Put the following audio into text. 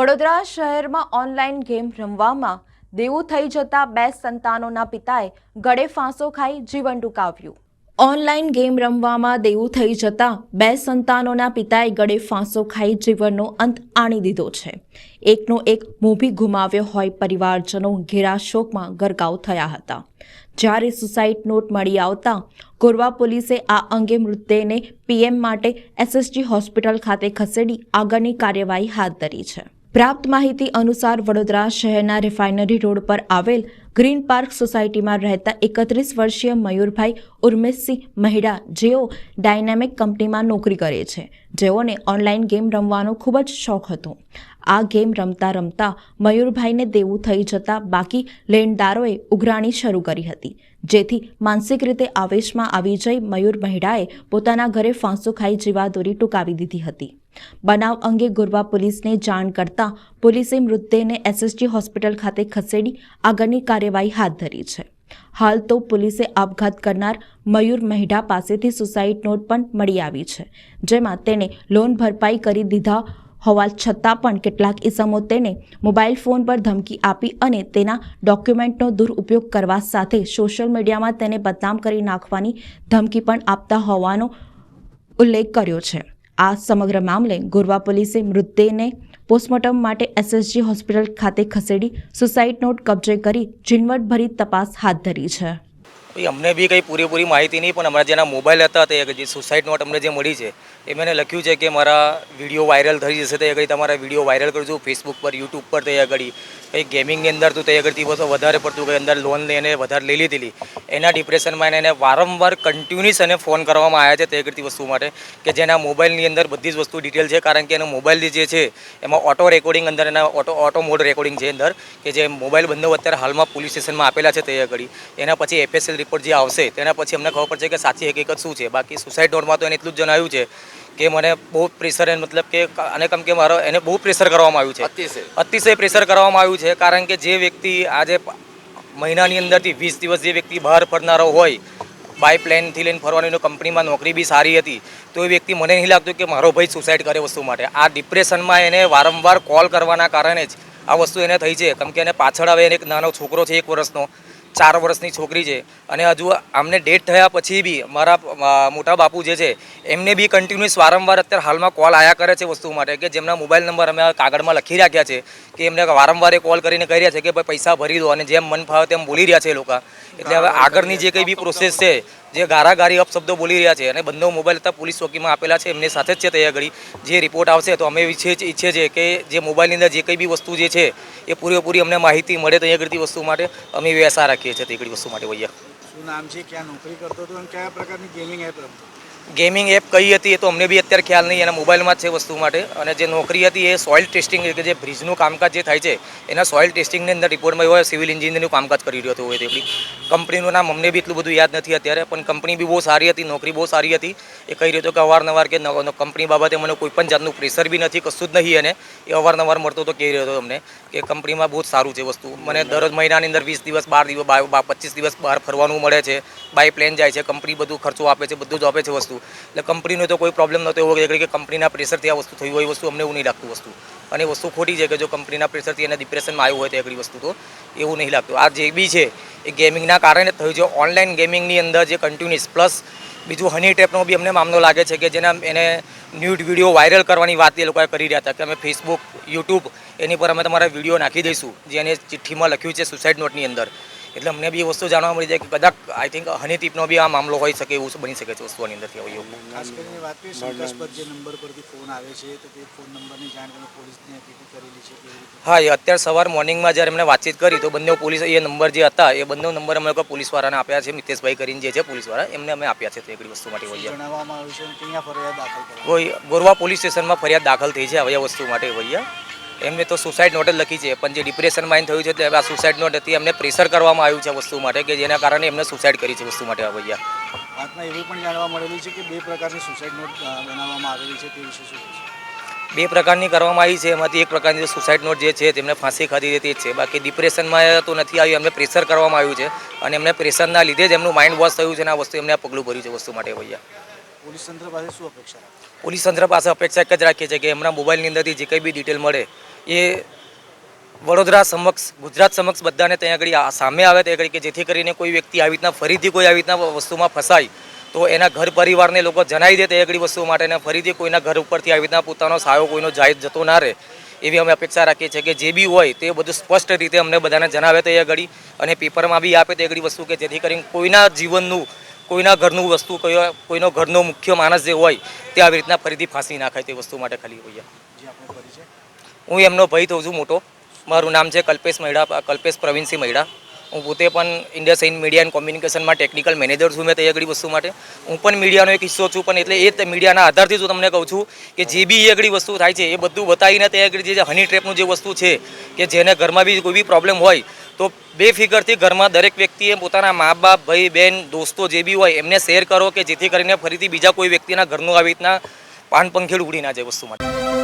વડોદરા શહેરમાં online game રમવામાં દેવું થઈ જતા બે સંતાનોના પિતાએ ગળે ફાંસો ખાઈ જીવન ટૂંકાવ્યું. ઓનલાઈન ગેમ રમવામાં દેવું થઈ જતા બે સંતાનોના પિતાએ ગળે ફાંસો ખાઈ જીવનનો અંત આણી દીધો છે. એકનો એક મોભી ગુમાવ્યો હોય પરિવારજનો ઘેરા શોકમાં ગરકાવ થયા હતા. જ્યારે સુસાઇડ નોટ મળી આવતા કોરવા પોલીસે આ અંગે મૃતદેહને પીએમ માટે એસએસજી હોસ્પિટલ ખાતે ખસેડી આગળની કાર્યવાહી હાથ ધરી છે. પ્રાપ્ત માહિતી અનુસાર વડોદરા શહેરના રિફાઇનરી રોડ પર આવેલ ગ્રીન પાર્ક સોસાયટીમાં રહેતા એકત્રીસ વર્ષીય મયુરભાઈ ઉર્મેશસિંહ મહેડા જેઓ ડાયનેમિક કંપનીમાં નોકરી કરે છે. જેઓને ઓનલાઈન ગેમ રમવાનો ખૂબ જ શોખ હતો. આ ગેમ રમતા રમતા મયુરભાઈને દેવું થઈ જતા બાકી લેણદારોએ ઉઘરાણી શરૂ કરી હતી. જેથી માનસિક રીતે આવેશમાં આવી જઈ મયુર મહેડાએ પોતાના ઘરે ફાંસો ખાઈ જીવાદોરી ટૂંકાવી દીધી હતી. બનાવ અંગે ગુરવા પોલીસને જાણ કરતા પોલીસે મૃતદેહને એસએસજી હોસ્પિટલ ખાતે ખસેડી આગળની કાર્યવાહી હાથ ધરી છે. હાલ તો પોલીસે આપઘાત કરનાર મયુર મહિડા પાસેથી સુસાઇડ નોટ પણ મળી આવી છે, જેમાં તેણે લોન ભરપાઈ કરી દીધા હોવા છતાં પણ કેટલાક ઇસમો તેને મોબાઈલ ફોન પર ધમકી આપી અને તેના ડોક્યુમેન્ટનો દુરુપયોગ કરવા સાથે સોશિયલ મીડિયામાં તેને બદનામ કરી નાખવાની ધમકી પણ આપતા હોવાનો ઉલ્લેખ કર્યો છે. આ સમગ્ર મામલે ગોરવા પોલીસે મૃતદેહને પોસ્ટમોર્ટમ માટે એસએસજી હોસ્પિટલ ખાતે ખસેડી સુસાઇડ નોટ કબજે કરી ઝીણવટભરી તપાસ હાથ ધરી છે. અમને બી કંઈ પૂરેપૂરી માહિતી નહીં, પણ અમારા જેના મોબાઈલ હતા તે જે સુસાઇડ નોટ અમને જે મળી છે, એ મેં લખ્યું છે કે મારા વીડિયો વાયરલ થઈ જશે તે આગળ તમારા વીડિયો વાયરલ કરજો ફેસબુક પર યુટ્યુબ પર તે આગળ. કંઈ ગેમિંગની અંદર તો તે આગળથી બધું વધારે પડતું કંઈ અંદર લોન લઈને વધારે લઈ લીધેલી. એના ડિપ્રેશનમાં એને વારંવાર કન્ટિન્યુઅસ એને ફોન કરવામાં આવ્યા છે તે આગળથી વસ્તુ માટે, કે જેના મોબાઈલની અંદર બધી જ વસ્તુ ડિટેલ છે, કારણ કે એનો મોબાઈલ જે છે, એમાં ઓટો રેકોર્ડિંગ અંદર એના ઓટો ઓટો મોડ રેકોર્ડિંગ છે અંદર, કે જે મોબાઈલ બંને અત્યારે હાલમાં પોલીસ સ્ટેશનમાં આપેલા છે તે આગળ. એના પછી એફએસએલ રિપોર્ટ જે આવશે તેના પછી અમને ખબર પડશે કે સાચી હકીકત શું છે. બાકી સુસાઇડ નોટમાં તો એને એટલું જ જણાવ્યું છે કે મને બહુ પ્રેશર મતલબ કે અને કેમ કે મારો એને બહુ પ્રેશર કરવામાં આવ્યું છે. અતિશય. પ્રેશર કરવામાં આવ્યું છે કારણ કે જે વ્યક્તિ આજે મહિનાની અંદરથી વીસ દિવસ જે વ્યક્તિ બહાર ફરનારો હોય બાય પ્લેનથી લઈને ફરવાની કંપનીમાં નોકરી બી સારી હતી તો એ વ્યક્તિ મને નહીં લાગતું કે મારો ભાઈ સુસાઇડ કરે વસ્તુ માટે. આ ડિપ્રેશનમાં એને વારંવાર કોલ કરવાના કારણે જ આ વસ્તુ એને થઈ છે. કેમ કે એને પાછળ હવે એને એક નાનો છોકરો છે એક વર્ષનો. ચાર વર્ષની છોકરી છે. અને હજુ આમને ડેટ થયા પછી બી મારા મોટા બાપુ જે છે, એમને બી કન્ટિન્યુઅસ વારંવાર અત્યારે હાલમાં કોલ આયા કરે છે વસ્તુ માટે કે જેમના મોબાઈલ નંબર અમે કાગળમાં લખી રાખ્યા છે કે એમને વારંવાર કોલ કરીને કહી રહ્યા છે કે ભાઈ પૈસા ભરી દો અને જેમ મન ફાવે તેમ બોલી રહ્યા છે એ લોકો. એટલે હવે આગળની જે કંઈ બી પ્રોસેસ છે જે ગારાગારી અપશબ્દો બોલી રહ્યા છે અને બંને મોબાઈલ હતા પોલીસ ચોકીમાં આપેલા છે, એમની સાથે જ છે તે આગળ જે રિપોર્ટ આવશે તો અમે ઈચ્છે ઈચ્છે છે કે જે મોબાઈલની અંદર જે કંઈ બી વસ્તુ જે છે, એ પૂરેપૂરી અમને માહિતી મળે તો આગળથી વસ્તુ માટે અમે વ્યવસાય રાખીએ છીએ તે વસ્તુ માટે ભૈયા શું નામ છે? ક્યાં નોકરી કરતો હતો અને કયા પ્રકારની ગેમિંગ એપ રમતો? ગેમિંગ એપ કઈ હતી એ તો અમને બી અત્યારે ખ્યાલ નહીં, એના મોબાઈલમાં છે વસ્તુ માટે. અને જે નોકરી હતી એ સોઇલ ટેસ્ટિંગ કે જે બ્રિજનું કામકાજ જે થાય છે, એના સોઇલ ટેસ્ટિંગની અંદર રિપોર્ટમાં હોય સિવિલ એન્જિનિયરનું કામકાજ કરી રહ્યો હતો હોય તેટલી. કંપનીનું નામ અમને બી એટલું બધું યાદ નથી અત્યારે, પણ કંપની બી બહુ સારી હતી, નોકરી બહુ સારી હતી. એ કહી રહ્યો હતો કે અવારનવાર કે કંપની બાબતે મને કોઈ પણ જાતનું પ્રેશર બી નથી, કશું જ નહીં અને એ અવારનવાર મળતો તો કહી રહ્યો હતો અમને કે કંપનીમાં બહુ જ સારું છે વસ્તુ. મને દરરોજ મહિનાની અંદર વીસ દિવસ, બાર દિવસ પચીસ દિવસ બહાર ફરવાનું મળે છે, બાય પ્લેન જાય છે, કંપની બધું ખર્ચો આપે છે, બધું જ આપે છે વસ્તુ. એટલે કંપનીનો તો કોઈ પ્રોબ્લેમ નહોતો. એવો કે કંપનીના પ્રેશરથી આ વસ્તુ થયું હોય, એ વસ્તુ અમને એવું નહીં લાગતું વસ્તુ. અને વસ્તુ ખોટી છે કે જો કંપનીના પ્રેશરથી એને ડિપ્રેશનમાં આવ્યું હોય તો એકડી વસ્તુ તો એવું નહીં લાગતું. આ જે બી છે, એ ગેમિંગના કારણે થયું છે. ઓનલાઈન ગેમિંગની અંદર જે કન્ટિન્યુઅસ પ્લસ બીજું હની ટેપનો બી અમને મામલો લાગે છે કે જેના એને ન્યૂડ વીડિયો વાયરલ કરવાની વાત એ લોકોએ કરી રહ્યા હતા કે અમે ફેસબુક યુટ્યુબ એની પર અમે તમારા વીડિયો નાખી દઈશું. જે એને ચિઠ્ઠીમાં લખ્યું છે સુસાઇડ નોટની અંદર. એટલે અમને બી એ વસ્તુ જાણવા મળી જાય કે કદાચ આઈ થિંક હની ટીપનો બી આ મામલો હોઈ શકે એવું બની શકે છે વસ્તુઓની અંદરથી આવું ખાસ કરીને વાત કરીએ શંકાસ્પદ જે નંબર પરથી ફોન આવે છે તો તે ફોન નંબરની જાણ તમે પોલીસને કરેલી છે હા એ અત્યારે સવાર મોર્નિંગમાં જ્યારે એમને વાતચીત કરી તો બંને પોલીસ એ નંબર જે હતા એ બંને નંબર અમે લોકો પોલીસવાળાને આપ્યા છે મિતેશભાઈ કરીને જે છે પોલીસવાળા એમને અમે આપ્યા છે તે એકડી વસ્તુ માટે વૈયા કોઈ ગોરવા પોલીસ સ્ટેશનમાં ફરિયાદ દાખલ થઈ છે હવે આ વસ્તુ માટે વૈયા એમને તો સુસાઇડ નોટ જ લખી છે. પણ જે ડિપ્રેશનમાં એને થયું છે એટલે આ સુસાઇડ નોટ હતી એમને પ્રેશર કરવામાં આવ્યું છે વસ્તુ માટે કે જેના કારણે એમને સુસાઇડ કરી છે વસ્તુ માટે આ ભૈયા વાતમાં એવું પણ જાણવા મળેલું છે કે બે પ્રકારની સુસાઇડ નોટ બનાવવામાં આવેલી છે તે વિશે શું બે પ્રકારની કરવામાં આવી છે. એમાંથી એક પ્રકારની સુસાઇડ નોટ જે છે તેમને ફાંસી ખાધી હતી જ છે. બાકી ડિપ્રેશનમાં તો નથી આવ્યું. એમને પ્રેશર કરવામાં આવ્યું છે. અને એમને પ્રેશરના લીધે જ એમનું માઇન્ડ વોશ થયું છે અને આ વસ્તુ એમને પગલું ભર્યું છે વસ્તુ માટે ભૈયા પોલીસ તંત્ર પાસે શું અપેક્ષા પોલીસ તંત્ર પાસે અપેક્ષા એક જ રાખીએ છીએ કે એમના મોબાઈલની અંદરથી જે કંઈ બી ડિટેલ મળે એ વડોદરા સમક્ષ, ગુજરાત સમક્ષ બધાને ત્યાં આગળ સામે આવે ત્યાં આગળ કે જેથી કરીને કોઈ વ્યક્તિ આવી રીતના ફરીથી કોઈ આવી રીતના વસ્તુમાં ફસાય, તો એના ઘર પરિવારને લોકો જણાવી દે ત્યાં આગળ વસ્તુ માટે ફરીથી કોઈના ઘર ઉપરથી આવી રીતના પોતાનો સાયો કોઈનો જાય જતો ના રહે, એવી અમે અપેક્ષા રાખીએ છીએ કે જે બી હોય તે બધું સ્પષ્ટ રીતે અમને બધાને જણાવે તે આગળ, અને પેપરમાં બી આપે તે આગળ વસ્તુ કે જેથી કરીને કોઈના જીવનનું, કોઈના ઘરનું વસ્તુ કોઈ કોઈનો ઘરનો મુખ્ય માણસ જે હોય તે આવી રીતના ફરીથી ફાંસી નાખાય તે વસ્તુ માટે ખાલી હોઈએ. હું એમનો ભાઈ થઉં છું મોટો. મારું નામ છે કલ્પેશ મહિડા કલ્પેશ પ્રવીણસિંહ મહિડા હું પોતે પણ ઇન્ડિયા સાઇન મીડિયા એન્ડ કોમ્યુનિકેશનમાં ટેકનિકલ મેનેજર છું, મેં તે આગળ વસ્તુ માટે. હું પણ મીડિયાનો એક હિસ્સો છું, પણ એટલે એ મીડિયાના આધારથી હું તમને કહું છું કે જે બી એ આગળ વસ્તુ થાય છે, એ બધું બતાવીને તે આગળ જે હની ટ્રેપનું જે વસ્તુ છે, કે જેને ઘરમાં બી કોઈ બી પ્રોબ્લેમ હોય, તો બે ફિગરથી ઘરમાં દરેક વ્યક્તિએ પોતાના મા બાપ ભાઈ બહેન દોસ્તો જે બી હોય, એમને શેર કરો કે જેથી કરીને ફરીથી બીજા કોઈ વ્યક્તિના ઘરનું આવી રીતના પાન પંખેડ ઉડી ના જાય વસ્તુ માટે.